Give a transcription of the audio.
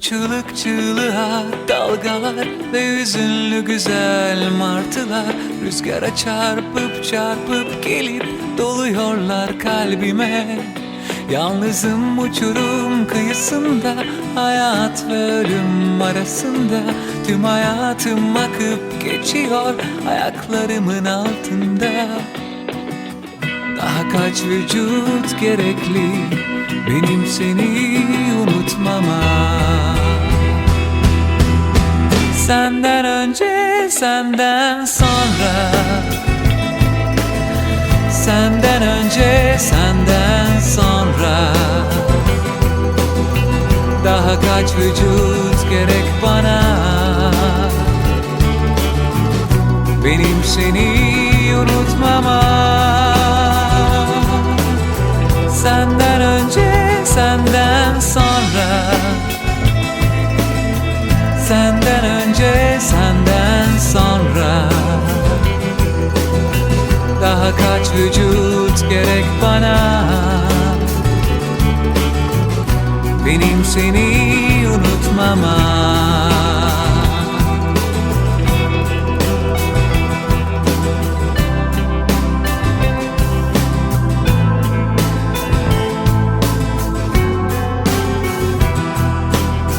çığlık çığlığa Dalgalar ve hüzünlü güzel martılar. Rüzgara çarpıp çarpıp gelip doluyorlar kalbime. Yalnızım uçurum kıyısında Hayat ve ölüm arasında. Tüm hayatım akıp geçiyor Ayaklarımın altında. Daha kaç vücut gerekli Benim seni unutmama Senden önce senden sonra. Senden önce senden sonra. Daha kaç vücut gerek bana? Benim seni unutmama. Senden önce senden sonra Senden önce senden sonra. Daha kaç vücut gerek bana? Benim seni unutmama